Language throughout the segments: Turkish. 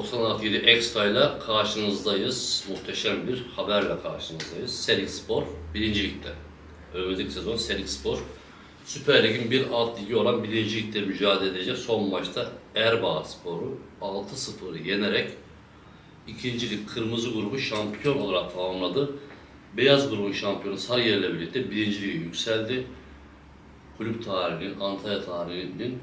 96 Extra ile karşınızdayız. Muhteşem bir haberle karşınızdayız. Serik Spor 1. Lig'de. Önümüzdeki sezon Serik Spor. Süper Lig'in bir alt ligi olan 1. Lig'de mücadele edecek. Son maçta Erbaa Spor'u 6-0 yenerek 2. Lig Kırmızı grubu şampiyon olarak tamamladı. Beyaz grubun şampiyonu Sarıyer ile birlikte 1. Lig'e yükseldi. Kulüp tarihinin, Antalya tarihinin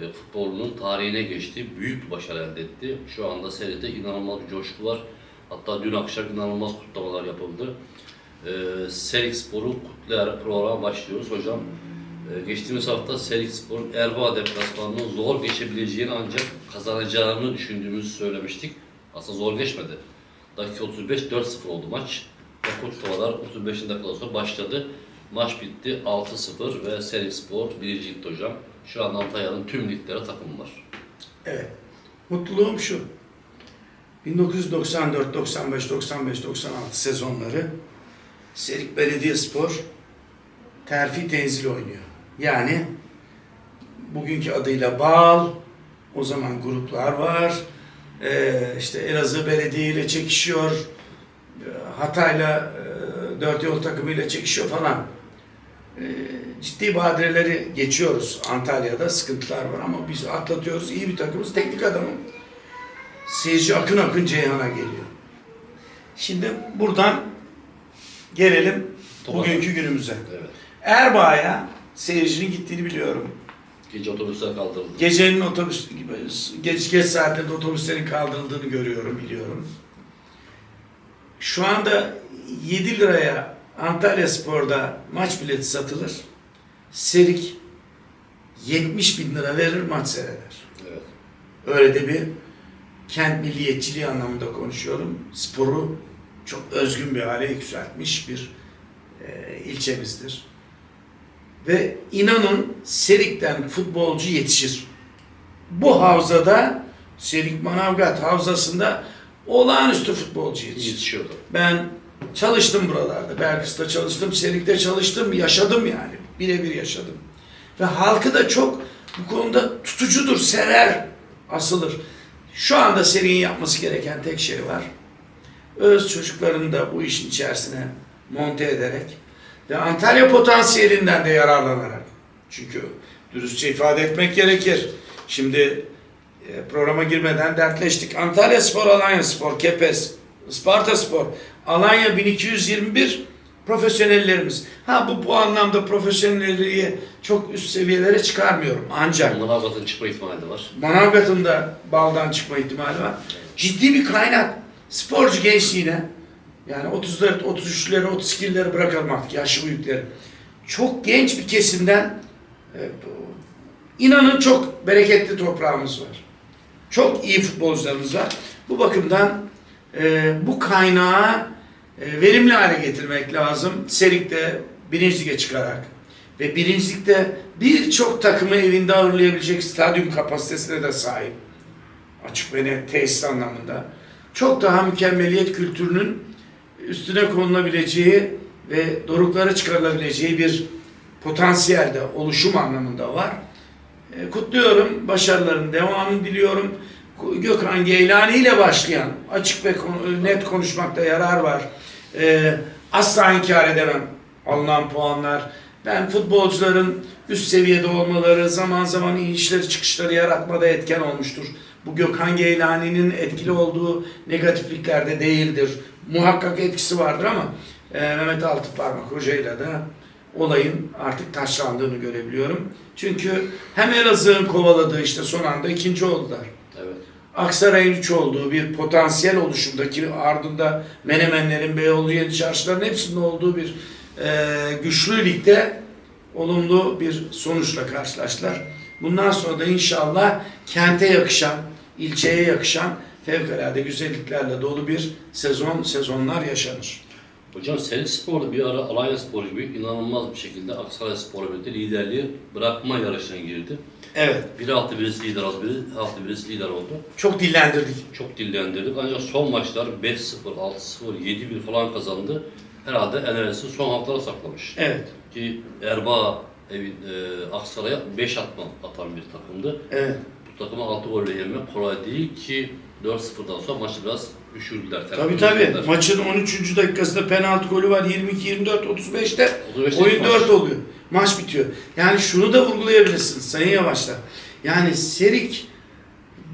e, futbolunun tarihine geçti. Büyük bir başarı elde etti. Şu anda seride inanılmaz bir coşku var. Hatta dün akşam inanılmaz kutlamalar yapıldı. E, Serik Spor'u kutlayarak programa başlıyoruz. Hocam e, geçtiğimiz hafta Serik Spor'un Erbaa deplasmanının zor geçebileceğini ancak kazanacağını düşündüğümüzü söylemiştik. Aslında zor geçmedi. Dakika 35 4-0 oldu maç. Ve kutlamalar 35. dakikadan sonra başladı. Maç bitti 6-0 ve Serik Spor 1. Lig'de hocam. Şu an Antalya'nın tüm liglere takımı var. Evet. Mutluluğum şu. 1994, 95, 95, 96 sezonları Serik Belediyespor terfi tenzil oynuyor. Yani bugünkü adıyla Bağal, o zaman gruplar var. Ee, işte Elazığ Belediye ile çekişiyor. Ee, Hatay'la e, dört yol takımıyla çekişiyor falan. Ee, ciddi badireleri geçiyoruz. Antalya'da sıkıntılar var ama biz atlatıyoruz. İyi bir takımız. Teknik adamım. Seyirci akın akın Ceyhan'a geliyor. Şimdi buradan gelelim Topa. bugünkü günümüze. Evet. Erbaa'ya seyircinin gittiğini biliyorum. Gece otobüsler kaldırıldı. Gecenin otobüs geç geç saatlerde otobüslerin kaldırıldığını görüyorum, biliyorum. Şu anda 7 liraya Antalya Spor'da maç bileti satılır. Serik 70 bin lira verir maç seyreder. Evet. Öyle de bir kent milliyetçiliği anlamında konuşuyorum. Sporu çok özgün bir hale yükseltmiş bir e, ilçemizdir. Ve inanın Serik'ten futbolcu yetişir. Bu havzada Serik Manavgat havzasında olağanüstü futbolcu yetişir. Yetişiyordu. Ben çalıştım buralarda. Belkıs'ta çalıştım, Serik'te çalıştım, yaşadım yani. Birebir yaşadım. Ve halkı da çok bu konuda tutucudur, sever, asılır. Şu anda Serik'in yapması gereken tek şey var. Öz çocuklarını da bu işin içerisine monte ederek ve Antalya potansiyelinden de yararlanarak. Çünkü dürüstçe ifade etmek gerekir. Şimdi e, programa girmeden dertleştik. Antalya Spor, Alanya Spor, Kepez, Sparta Spor, Alanya 1221 profesyonellerimiz. Ha bu bu anlamda profesyonelliği çok üst seviyelere çıkarmıyorum. Ancak Manavgat'ın çıkma ihtimali var. Manavgat'ın da baldan çıkma ihtimali var. Ciddi bir kaynak. Sporcu gençliğine yani 34, 33'leri, 32'leri bırakalım artık yaşlı büyükleri. Çok genç bir kesimden e, inanın çok bereketli toprağımız var. Çok iyi futbolcularımız var. Bu bakımdan e, bu kaynağı e, verimli hale getirmek lazım. Serik'te birinci lige çıkarak ve birincilikte birçok takımı evinde ağırlayabilecek stadyum kapasitesine de sahip. Açık ve net tesis anlamında. Çok daha mükemmeliyet kültürünün üstüne konulabileceği ve doruklara çıkarılabileceği bir potansiyel de oluşum anlamında var. E, Kutluyorum, başarıların devamını diliyorum. Gökhan Geylani ile başlayan açık ve net konuşmakta yarar var. E, asla inkar edemem alınan puanlar. Ben futbolcuların üst seviyede olmaları, zaman zaman inişleri çıkışları yaratmada etken olmuştur. Bu Gökhan Geylani'nin etkili olduğu negatifliklerde değildir. Muhakkak etkisi vardır ama e, Mehmet Altıparmak hocayla da olayın artık taşlandığını görebiliyorum. Çünkü hem Elazığ'ın kovaladığı işte son anda ikinci oldular. Aksaray'ın üç olduğu bir potansiyel oluşumdaki ardında Menemenlerin, Beyoğlu, Yeni Çarşıların hepsinin olduğu bir e, güçlü ligde olumlu bir sonuçla karşılaştılar. Bundan sonra da inşallah kente yakışan, ilçeye yakışan fevkalade güzelliklerle dolu bir sezon, sezonlar yaşanır. Hocam Serik Spor'da bir ara Alanya Spor gibi inanılmaz bir şekilde Aksaray birlikte liderliği bırakma yarışına girdi. Evet, Biri altı birisi lider az biri altı birisi lider oldu. çok dillendirdik. Çok dillendirdik ancak son maçlar 5-0, 6-0, 7-1 falan kazandı. Herhalde enerjisini son haftalara saklamış. Evet, Ki Erbaa evi, e, Aksaray'a 5 atma atan bir takımdı. evet. Bu takımı 6 golle yenmek kolay değil ki 4-0'dan sonra maçı biraz düşürdüler. Tabii tabii. düşürdüler. Maçın 13. dakikasında penaltı golü var. 22-24 35'te 35'te oyun maç. 4 oluyor. Maç bitiyor. Yani şunu da vurgulayabilirsin Sayın Yavaşlar. Yani Serik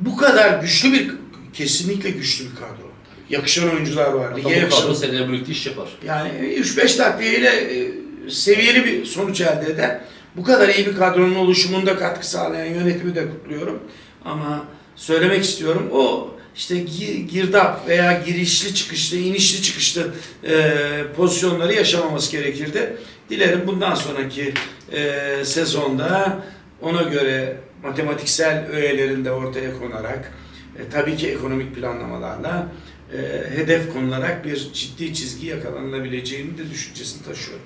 bu kadar güçlü bir kesinlikle güçlü bir kadro. Yakışan oyuncular var. Lige yakışan. seneye birlikte iş yapar. Yani 3-5 takviyeyle e, seviyeli bir sonuç elde eder. Bu kadar iyi bir kadronun oluşumunda katkı sağlayan yönetimi de kutluyorum. Ama söylemek istiyorum o işte gi- girdap veya girişli çıkışlı, inişli çıkışlı e, pozisyonları yaşamaması gerekirdi. Dilerim bundan sonraki e, sezonda ona göre matematiksel öğelerin de ortaya konarak e, tabii ki ekonomik planlamalarla e, hedef konularak bir ciddi çizgi yakalanılabileceğini de düşüncesini taşıyorum.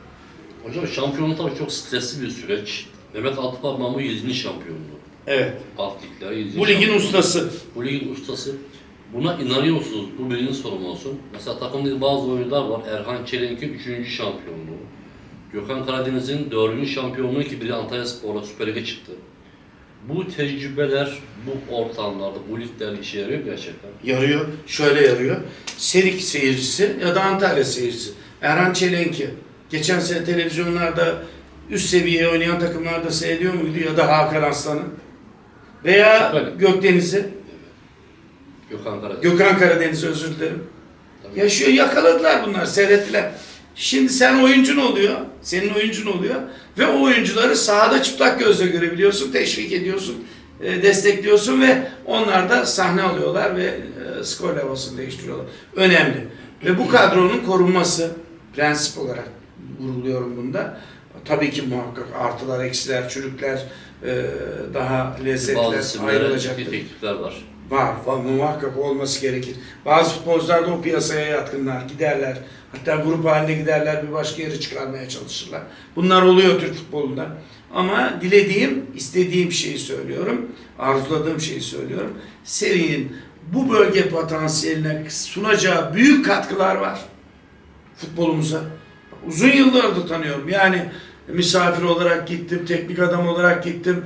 Hocam şampiyonluk tabii çok stresli bir süreç. Mehmet Altıparmağ'ın bu 7. şampiyonluğu. Evet. Alt ligler 7. Bu ligin şampiyonluğu. ustası. Bu ligin ustası. Buna inanıyor musunuz? Bu birinin sorum olsun. Mesela takımda bazı oyuncular var. Erhan Çelenk'in 3. şampiyonluğu. Gökhan Karadeniz'in 4. şampiyonluğu ki biri Antalya Spor'la Süper Lig'e çıktı. Bu tecrübeler, bu ortamlarda, bu ligler işe yarıyor mu gerçekten. Yarıyor. Şöyle yarıyor. Serik seyircisi ya da Antalya seyircisi. Erhan Çelenki. Geçen sene televizyonlarda üst seviye oynayan takımlarda seyrediyor muydu ya da Hakan Aslan'ı? Veya Öyle. Gökdeniz'i. Gökhan Karadeniz. Gökhan Karadeniz özür dilerim. Tabii. Yaşıyor, yakaladılar bunlar, seyrettiler. Şimdi sen oyuncun oluyor, senin oyuncun oluyor ve o oyuncuları sahada çıplak gözle görebiliyorsun, teşvik ediyorsun, e, destekliyorsun ve onlar da sahne alıyorlar ve e, skor levhasını değiştiriyorlar. Önemli. Ve bu kadronun korunması prensip olarak vurguluyorum bunda. Tabii ki muhakkak artılar, eksiler, çürükler, e, daha lezzetler ayrılacaktır. teklifler var. Var, var, muhakkak olması gerekir. Bazı futbolcular da o piyasaya yatkınlar, giderler. Hatta grup halinde giderler, bir başka yere çıkarmaya çalışırlar. Bunlar oluyor Türk futbolunda. Ama dilediğim, istediğim şeyi söylüyorum, arzuladığım şeyi söylüyorum. Serinin bu bölge potansiyeline sunacağı büyük katkılar var futbolumuza. Uzun yıllardır tanıyorum. Yani misafir olarak gittim, teknik adam olarak gittim.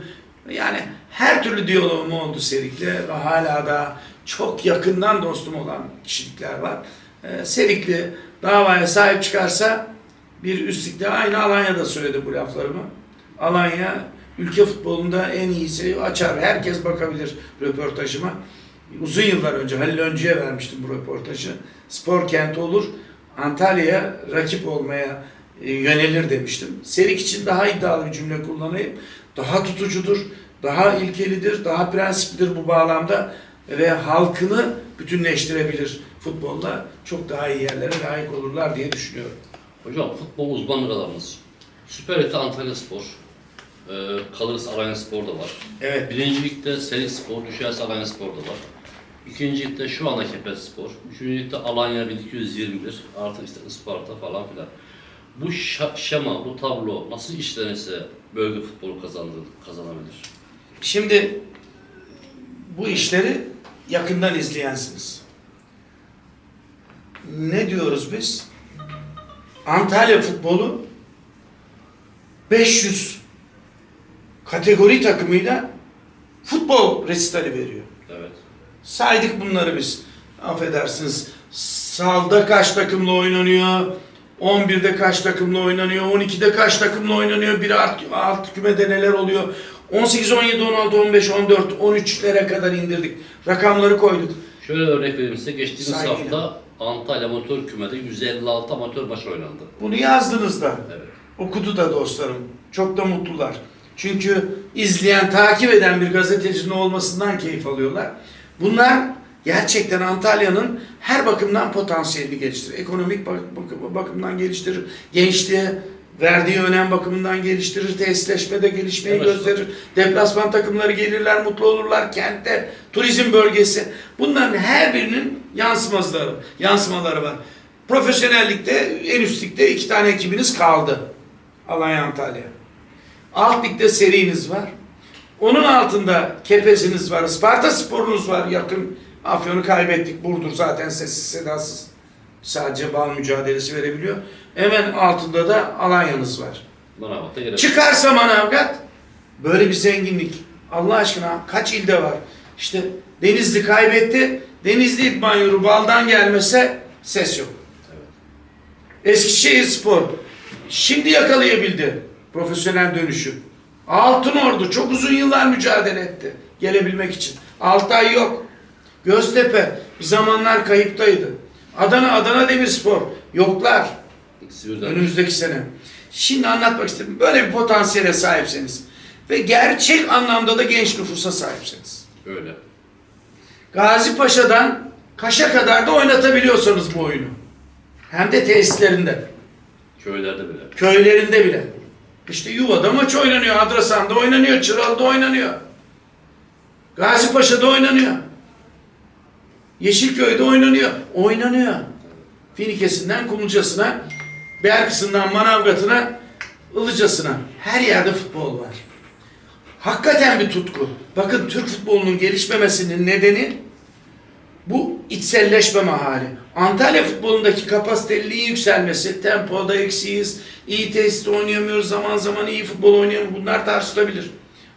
Yani her türlü diyalogum oldu Serik'le ve hala da çok yakından dostum olan kişilikler var. Ee, Serikli davaya sahip çıkarsa bir üstlükte aynı Alanya'da söyledi bu laflarımı. Alanya ülke futbolunda en iyisi açar. Herkes bakabilir röportajıma. Uzun yıllar önce Halil Öncü'ye vermiştim bu röportajı. Spor kenti olur. Antalya'ya rakip olmaya yönelir demiştim. Serik için daha iddialı bir cümle kullanayım. Daha tutucudur, daha ilkelidir, daha prensiplidir bu bağlamda ve halkını bütünleştirebilir futbolla. Çok daha iyi yerlere layık olurlar diye düşünüyorum. Hocam futbol uzmanlıklarımız. Süper Lig'de Antalya Spor. Ee, kalırsa Alanya Spor da var. Evet. Birinci ligde Serik Spor, düşerse Alanya Spor da var. İkinci ligde şu anda Kepez Spor. Üçüncü ligde Alanya 1221. Artı işte Isparta falan filan. Bu şema, bu tablo nasıl işlenirse bölge futbolu kazanır, kazanabilir. Şimdi bu işleri yakından izleyensiniz. Ne diyoruz biz? Antalya futbolu 500 kategori takımıyla futbol resitali veriyor. Evet. Saydık bunları biz. Affedersiniz. Salda kaç takımla oynanıyor? 11'de kaç takımla oynanıyor? 12'de kaç takımla oynanıyor? Bir alt, alt kümede neler oluyor? 18, 17, 16, 15, 14, 13'lere kadar indirdik. Rakamları koyduk. Şöyle örnek vereyim size. Geçtiğimiz Saygıyla. hafta Antalya Amatör Küme'de 156 amatör maç oynandı. Bunu yazdınız da. Evet. Okudu da dostlarım. Çok da mutlular. Çünkü izleyen, takip eden bir gazetecinin olmasından keyif alıyorlar. Bunlar gerçekten Antalya'nın her bakımdan potansiyelini geliştirir. Ekonomik bak- bak- bakımdan geliştirir. Gençliğe verdiği önem bakımından geliştirir. Tesisleşmede gelişmeyi Evet. gösterir. Deplasman takımları gelirler, mutlu olurlar. Kentte, turizm bölgesi. Bunların her birinin yansımaları, yansımaları var. Profesyonellikte en üst ligde iki tane ekibiniz kaldı. Alanya Antalya. Alt ligde seriniz var. Onun altında Kepez'iniz var. Sparta Spor'unuz var yakın. Afyon'u kaybettik. Burdur zaten sessiz sedasız. Sadece bal mücadelesi verebiliyor. Hemen altında da Alanya'nız var. Manavgat'ta gerek. Çıkarsa Manavgat böyle bir zenginlik. Allah aşkına kaç ilde var? İşte Denizli kaybetti. Denizli İdman Yurdu baldan gelmese ses yok. Eskişehir Spor şimdi yakalayabildi profesyonel dönüşü. Altın Ordu çok uzun yıllar mücadele etti gelebilmek için. Altay yok. Göztepe bir zamanlar kayıptaydı. Adana Adana Demirspor yoklar önümüzdeki sene. Şimdi anlatmak istedim. Böyle bir potansiyele sahipseniz ve gerçek anlamda da genç nüfusa sahipseniz. Öyle. Gazi Paşa'dan Kaş'a kadar da oynatabiliyorsanız bu oyunu. Hem de tesislerinde. Köylerde bile. Köylerinde bile. İşte Yuva'da maç oynanıyor, Adrasan'da oynanıyor, Çıralı'da oynanıyor. Gazi Paşa'da oynanıyor. Yeşilköy'de oynanıyor. Oynanıyor. Finikesinden Kumlucasına, Belkıs'ından Manavgat'ına, Ilıcasına. Her yerde futbol var. Hakikaten bir tutku. Bakın Türk futbolunun gelişmemesinin nedeni bu içselleşmeme hali. Antalya futbolundaki kapasiteliliğin yükselmesi, tempoda eksiyiz, iyi tesiste oynayamıyoruz, zaman zaman iyi futbol oynayamıyoruz. Bunlar tartışılabilir.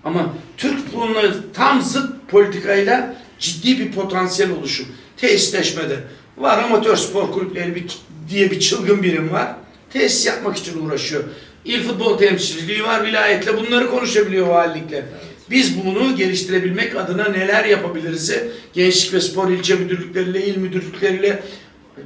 Ama Türk futboluna tam zıt politikayla ciddi bir potansiyel oluşum. Tesisleşmede var amatör spor kulüpleri bir, diye bir çılgın birim var. Tesis yapmak için uğraşıyor. İl futbol temsilciliği var vilayetle bunları konuşabiliyor valilikle. Biz bunu geliştirebilmek adına neler yapabiliriz? Gençlik ve spor ilçe müdürlükleriyle, il müdürlükleriyle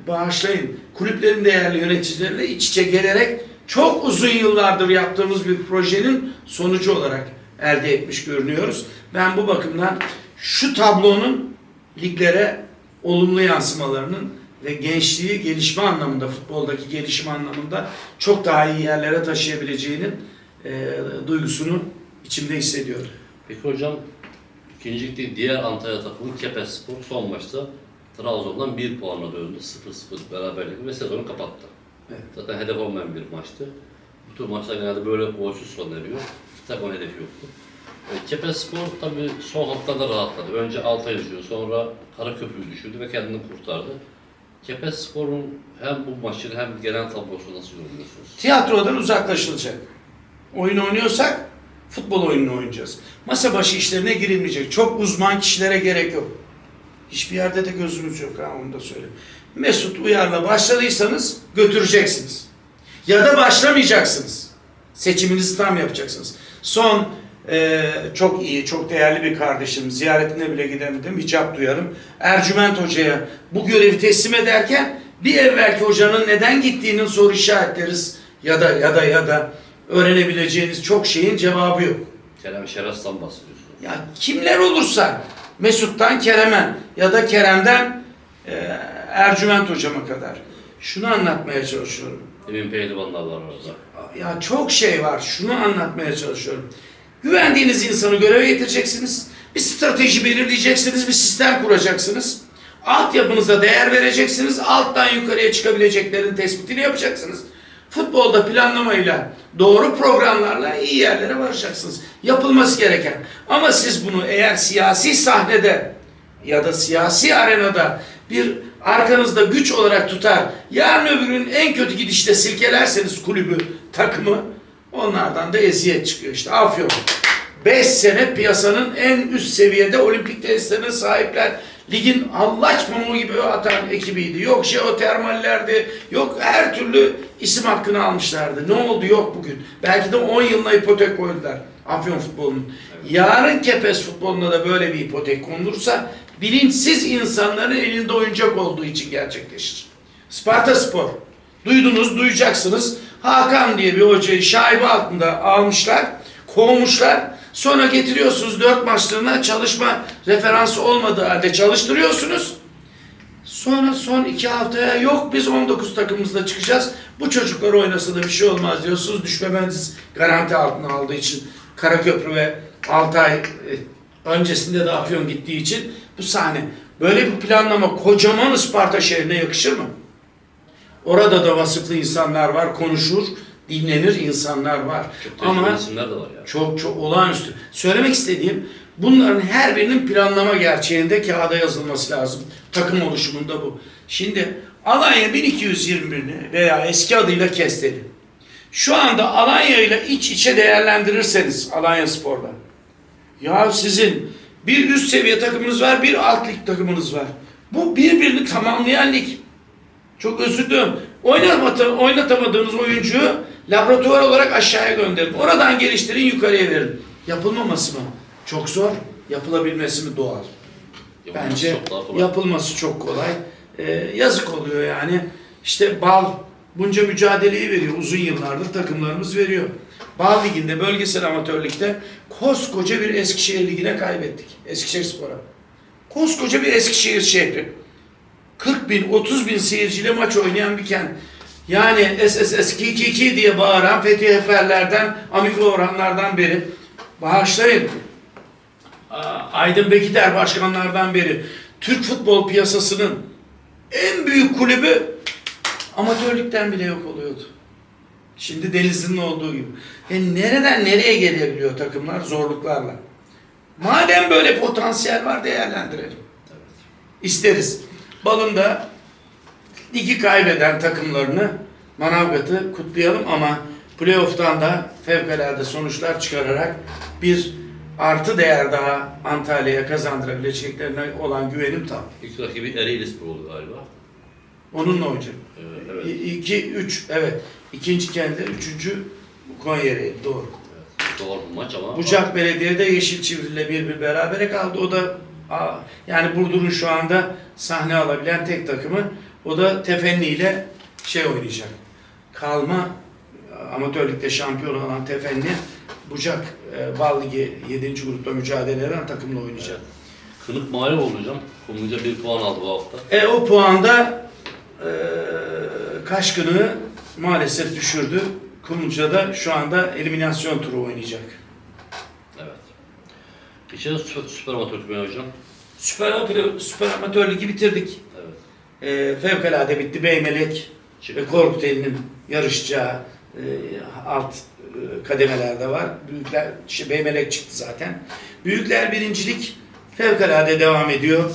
bağışlayın. Kulüplerin değerli yöneticileriyle iç içe gelerek çok uzun yıllardır yaptığımız bir projenin sonucu olarak elde etmiş görünüyoruz. Ben bu bakımdan şu tablonun liglere olumlu yansımalarının ve gençliği gelişme anlamında, futboldaki gelişme anlamında çok daha iyi yerlere taşıyabileceğinin e, duygusunu içimde hissediyorum. Peki hocam ikinci diğer Antalya takımı Kepes Spor son maçta Trabzon'dan 1 puanla döndü. 0-0 beraberlik ve sezonu kapattı. Evet. Zaten hedef olmayan bir maçtı. Bu tür maçlar genelde böyle golsüz sona eriyor. Takımın hedefi yoktu. E, Kepes Spor tabii son haftada rahatladı. Önce Altay düşürdü, sonra Karaköprü'yü düşürdü ve kendini kurtardı. Kepes Spor'un hem bu maçı hem genel tablosu nasıl yorumluyorsunuz? Tiyatrodan uzaklaşılacak. Oyun oynuyorsak futbol oyununu oynayacağız. Masa başı işlerine girilmeyecek. Çok uzman kişilere gerek yok. Hiçbir yerde de gözümüz yok ha onu da söyleyeyim. Mesut Uyar'la başladıysanız götüreceksiniz. Ya da başlamayacaksınız. Seçiminizi tam yapacaksınız. Son e, çok iyi, çok değerli bir kardeşim, ziyaretine bile gidemedim, hicap duyarım. Ercüment Hoca'ya bu görevi teslim ederken bir evvelki hocanın neden gittiğinin soru işaretleriz ya da ya da ya da öğrenebileceğiniz çok şeyin cevabı yok. Kerem Şeras'tan bahsediyorsunuz. Ya kimler olursa Mesut'tan Kerem'e ya da Kerem'den e, Ercüment hocama kadar. Şunu anlatmaya çalışıyorum. Emin Pehlivanlar var orada. Ya çok şey var. Şunu anlatmaya çalışıyorum. Güvendiğiniz insanı göreve getireceksiniz. Bir strateji belirleyeceksiniz. Bir sistem kuracaksınız. Altyapınıza değer vereceksiniz. Alttan yukarıya çıkabileceklerin tespitini yapacaksınız. Futbolda planlamayla, doğru programlarla iyi yerlere varacaksınız. Yapılması gereken. Ama siz bunu eğer siyasi sahnede ya da siyasi arenada bir arkanızda güç olarak tutar, yarın öbür gün en kötü gidişte silkelerseniz kulübü, takımı, onlardan da eziyet çıkıyor. İşte Afyon. 5 sene piyasanın en üst seviyede olimpik tesislerine sahipler. Ligin allaç pamuğu gibi atan ekibiydi. Yok jeotermallerdi, yok her türlü isim hakkını almışlardı. Ne oldu yok bugün. Belki de 10 yılına ipotek koydular Afyon futbolunun. Yarın Kepes futboluna da böyle bir ipotek konulursa bilinçsiz insanların elinde oyuncak olduğu için gerçekleşir. Sparta Spor. Duydunuz, duyacaksınız. Hakan diye bir hocayı şaibe altında almışlar, kovmuşlar. Sonra getiriyorsunuz dört maçlarına çalışma referansı olmadığı halde çalıştırıyorsunuz. Sonra son iki haftaya yok biz 19 takımımızla çıkacağız. Bu çocuklar oynasa da bir şey olmaz diyorsunuz. Düşmemeniz garanti altına aldığı için Karaköprü ve Altay e, öncesinde de Afyon gittiği için bu sahne. Böyle bir planlama kocaman Isparta şehrine yakışır mı? Orada da vasıflı insanlar var, konuşur, dinlenir insanlar var. Çok Ama isimler de var yani. çok çok olağanüstü. Söylemek istediğim bunların her birinin planlama gerçeğinde kağıda yazılması lazım. Takım oluşumunda bu. Şimdi Alanya 1221'ini veya eski adıyla Kesteli. Şu anda Alanya ile iç içe değerlendirirseniz Alanya Spor'da. Ya sizin bir üst seviye takımınız var, bir alt lig takımınız var. Bu birbirini tamamlayan lig. Çok. Oynatmadı, oynatamadığınız oyuncuyu laboratuvar olarak aşağıya gönderin. Oradan geliştirin yukarıya verin. Yapılmaması mı? Çok zor. Yapılabilmesi mi doğal? Yapılması Bence çok yapılması çok kolay. Ee, yazık oluyor yani. İşte bal bunca mücadeleyi veriyor. Uzun yıllardır takımlarımız veriyor. Bal Ligi'nde, bölgesel amatörlükte koskoca bir Eskişehir Ligi'ne kaybettik. Eskişehir Spor'a. Koskoca bir Eskişehir şehri. 40 bin, 30 bin seyirciyle maç oynayan bir kent. Yani SSS 222 diye bağıran Fethi Heferlerden, Amigo beri bağışlayın. Aydın Bekiter başkanlardan beri Türk futbol piyasasının en büyük kulübü amatörlükten bile yok oluyordu. Şimdi Denizli'nin olduğu gibi. E nereden nereye gelebiliyor takımlar zorluklarla? Madem böyle potansiyel var değerlendirelim. İsteriz. Balın da ligi kaybeden takımlarını Manavgat'ı kutlayalım ama playoff'tan da fevkalade sonuçlar çıkararak bir artı değer daha Antalya'ya kazandırabileceklerine olan güvenim tam. İlk rakibi Ereğli Spor oldu galiba. Onunla hocam. Ee, evet. 2 3 evet. İkinci kendi, üçüncü Konya'ya doğru. evet. Bir maç ama Bucak Belediye'de Yeşil Çivril'le bir bir berabere kaldı. O da yani Burdur'un şu anda sahne alabilen tek takımı. O da Tefenni ile şey oynayacak. Kalma amatörlükte şampiyon olan Tefenni Bucak e, Bal Ligi 7. grupta mücadele eden takımla oynayacak. Kınık mağlup hocam. Kumluca bir puan aldı bu hafta. E o puanda e, Kaşkın'ı maalesef düşürdü. Kumluca'da şu anda eliminasyon turu oynayacak. Geçen süper, süper amatör küme hocam. Süper, Amatör- Süper Amatör Ligi bitirdik. Evet. E, fevkalade bitti. Beymelek ve Korkuteli'nin yarışacağı e, alt e, kademelerde var. Büyükler, işte Beymelek çıktı zaten. Büyükler birincilik fevkalade devam ediyor.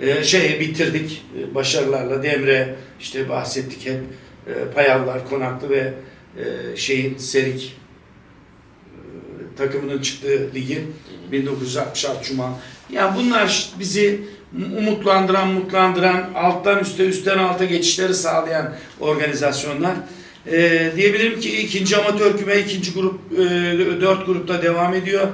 E, şey bitirdik e, başarılarla. Demre işte bahsettik hep. E, Payavlar, Konaklı ve e, şeyin Serik takımının çıktığı ligi 1966 Cuma. Yani bunlar bizi umutlandıran, mutlandıran, alttan üste, üstten alta geçişleri sağlayan organizasyonlar. Ee, diyebilirim ki ikinci amatör küme, ikinci grup, e, dört grupta devam ediyor.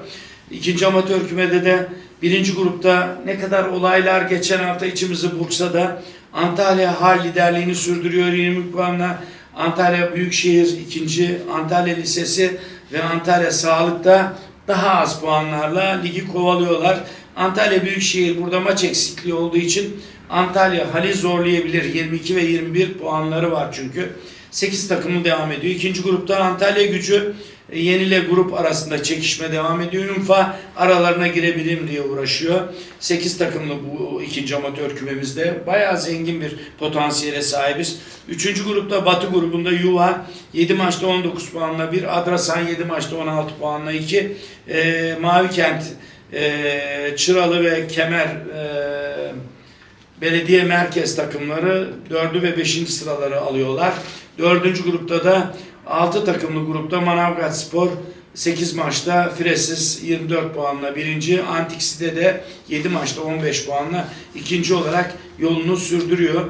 İkinci amatör kümede de birinci grupta ne kadar olaylar geçen hafta içimizi burksa da Antalya hal liderliğini sürdürüyor 20 puanla. Antalya Büyükşehir ikinci, Antalya Lisesi ve Antalya Sağlık'ta daha az puanlarla ligi kovalıyorlar. Antalya Büyükşehir burada maç eksikliği olduğu için Antalya Hal'i zorlayabilir. 22 ve 21 puanları var çünkü. 8 takımı devam ediyor. İkinci grupta Antalya gücü Yenile grup arasında çekişme devam ediyor. Ünfa aralarına girebilirim diye uğraşıyor. 8 takımlı bu ikinci amatör kümemizde. Bayağı zengin bir potansiyele sahibiz. Üçüncü grupta Batı grubunda Yuva 7 maçta 19 puanla 1. Adrasan 7 maçta 16 puanla 2. E, Mavi Kent, e, Çıralı ve Kemer e, belediye merkez takımları 4'ü ve 5. sıraları alıyorlar. 4. grupta da 6 takımlı grupta Manavgat Spor 8 maçta Fresis 24 puanla birinci. Antiksi'de de 7 maçta 15 puanla ikinci olarak yolunu sürdürüyor.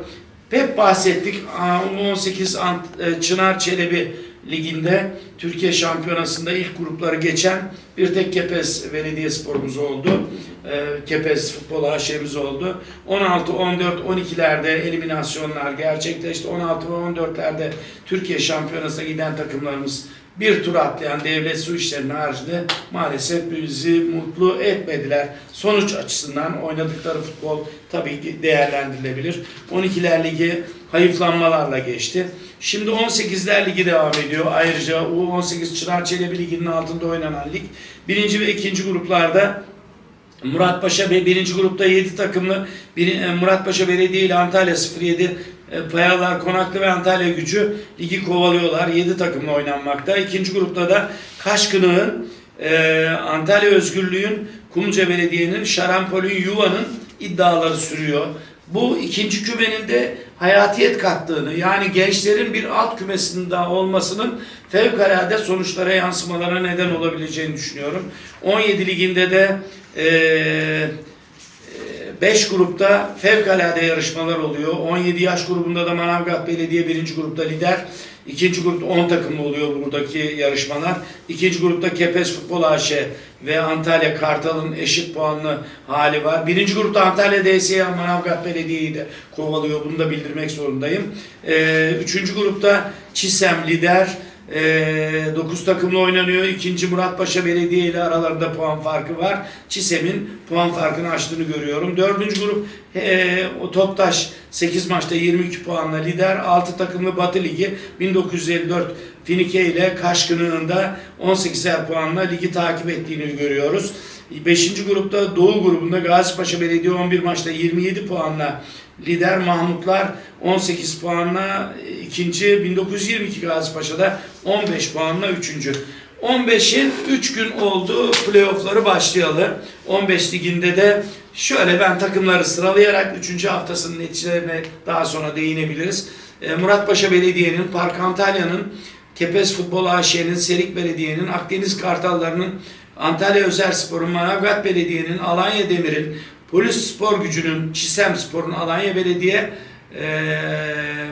Hep bahsettik. Aa, U18 Ant- e, Çınar Çelebi Ligi'nde Türkiye Şampiyonası'nda ilk grupları geçen bir tek Kepez Belediye Sporumuz oldu. Ee, Kepez Futbol AŞ'miz oldu. 16, 14, 12'lerde eliminasyonlar gerçekleşti. 16 ve 14'lerde Türkiye Şampiyonası'na giden takımlarımız bir tur atlayan devlet su işlerinin haricinde maalesef bizi mutlu etmediler. Sonuç açısından oynadıkları futbol tabii ki değerlendirilebilir. 12'ler ligi hayıflanmalarla geçti. Şimdi 18'ler ligi devam ediyor. Ayrıca U18 Çınar Çelebi Ligi'nin altında oynanan lig. Birinci ve ikinci gruplarda Muratpaşa ve birinci grupta 7 takımlı bir, e, Muratpaşa Belediye ile Antalya 07 e, Payalar Konaklı ve Antalya Gücü ligi kovalıyorlar. 7 takımla oynanmakta. İkinci grupta da Kaşkınık'ın, e, Antalya Özgürlüğün, Kumluca Belediye'nin, Şarampol'ün, Yuva'nın iddiaları sürüyor. Bu ikinci kümenin de hayatiyet kattığını yani gençlerin bir alt kümesinde olmasının fevkalade sonuçlara yansımalara neden olabileceğini düşünüyorum. 17 liginde de 5 grupta fevkalade yarışmalar oluyor. 17 yaş grubunda da Manavgat Belediye birinci grupta lider. İkinci grupta 10 takımlı oluyor buradaki yarışmalar. İkinci grupta Kepez Futbol AŞ ve Antalya Kartal'ın eşit puanlı hali var. Birinci grupta Antalya DSİ Manavgat Belediye'yi de kovalıyor. Bunu da bildirmek zorundayım. Ee, üçüncü grupta Çisem lider. 9 takımlı oynanıyor. İkinci Muratpaşa Belediye ile aralarında puan farkı var. Çisem'in puan farkını aştığını görüyorum. Dördüncü grup eee, o Toptaş 8 maçta 22 puanla lider. 6 takımlı Batı Ligi 1954 Finike ile Kaşkını'nın da 18'er puanla ligi takip ettiğini görüyoruz. 5. grupta Doğu grubunda Gazipaşa Belediye 11 maçta 27 puanla lider. Mahmutlar 18 puanla ikinci. 1922 Gazipaşa'da 15 puanla üçüncü. 15'in 3 gün olduğu playoffları başlayalım. 15 liginde de şöyle ben takımları sıralayarak 3. haftasının neticelerine daha sonra değinebiliriz. E, Muratpaşa Belediye'nin, Park Antalya'nın, Kepez Futbol AŞ'nin, Serik Belediye'nin, Akdeniz Kartalları'nın, Antalya Özerspor'un, Manavgat Belediye'nin, Alanya Demir'in, Polis Spor Gücü'nün, Çisem Spor'un, Alanya Belediye, eee,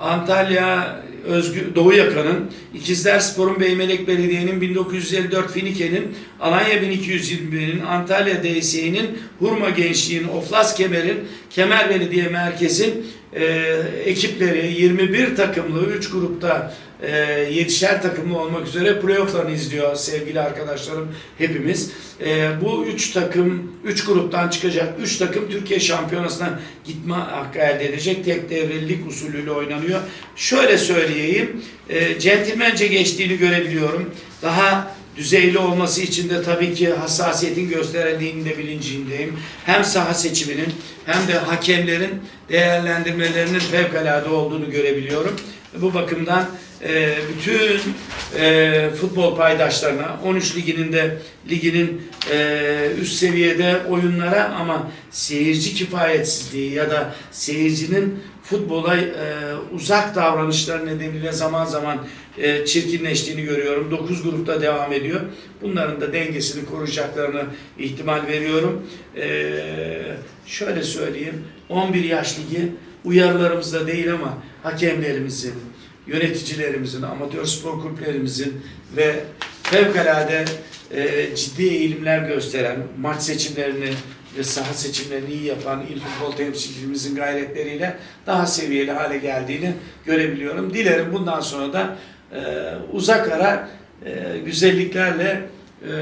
Antalya Özgü, Doğu Yaka'nın, İkizler Spor'un, Beymelek Belediye'nin, 1954 Finike'nin, Alanya 1221'in, Antalya DSİ'nin, Hurma Gençliği'nin, Oflas Kemer'in, Kemer Belediye Merkez'in eee, ekipleri 21 takımlı 3 grupta e, 7'şer takımlı olmak üzere playofflarını izliyor sevgili arkadaşlarım hepimiz. E, bu 3 takım 3 gruptan çıkacak 3 takım Türkiye Şampiyonası'na gitme hakkı elde edecek. Tek devrelik usulüyle oynanıyor. Şöyle söyleyeyim. E, centilmence geçtiğini görebiliyorum. Daha düzeyli olması için de tabii ki hassasiyetin gösterildiğini de bilincindeyim. Hem saha seçiminin hem de hakemlerin değerlendirmelerinin fevkalade olduğunu görebiliyorum. Bu bakımdan e, bütün e, futbol paydaşlarına 13 liginin de liginin e, üst seviyede oyunlara ama seyirci kifayetsizliği ya da seyircinin futbola e, uzak davranışları nedeniyle zaman zaman e, çirkinleştiğini görüyorum. 9 grupta devam ediyor. Bunların da dengesini koruyacaklarını ihtimal veriyorum. E, şöyle söyleyeyim. 11 yaş ligi uyarılarımızda değil ama hakemlerimizin, yöneticilerimizin, amatör spor kulüplerimizin ve fevkalade e, ciddi eğilimler gösteren maç seçimlerini ve saha seçimlerini iyi yapan il futbol temsilcilerimizin gayretleriyle daha seviyeli hale geldiğini görebiliyorum. Dilerim bundan sonra da e, uzak ara e, güzelliklerle e,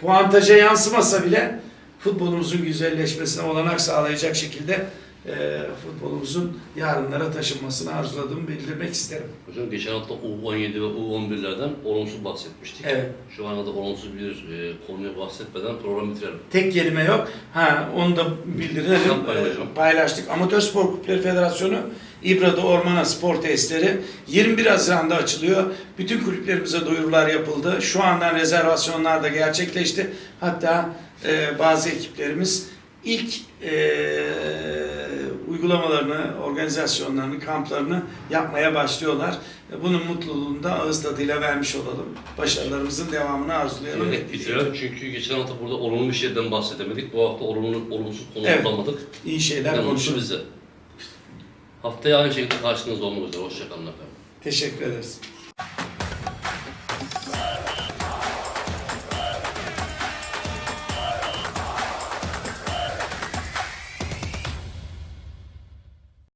puantaja yansımasa bile futbolumuzun güzelleşmesine olanak sağlayacak şekilde e, futbolumuzun yarınlara taşınmasını arzuladığımı bildirmek isterim. Hocam geçen hafta U17 ve U11'lerden olumsuz bahsetmiştik. Evet. Şu anda da olumsuz bir e, konuya bahsetmeden programı bitirelim. Tek kelime yok. Ha onu da bildirelim. Hocam. paylaştık. Amatör Spor Kulüpleri Federasyonu İbra'da Ormana Spor Testleri 21 Haziran'da açılıyor. Bütün kulüplerimize duyurular yapıldı. Şu andan rezervasyonlar da gerçekleşti. Hatta e, bazı ekiplerimiz ilk e, uygulamalarını, organizasyonlarını, kamplarını yapmaya başlıyorlar. Bunun mutluluğunu da ağız tadıyla vermiş olalım. Başarılarımızın devamını arzulayalım. Evet, bitirelim çünkü geçen hafta burada olumlu bir şeyden bahsedemedik. Bu hafta olumlu, olumsuz konu Evet. bulamadık. İyi şeyler konuşuruz. bize. Haftaya aynı şekilde karşınızda olmak üzere. Hoşçakalın efendim. Teşekkür ederiz.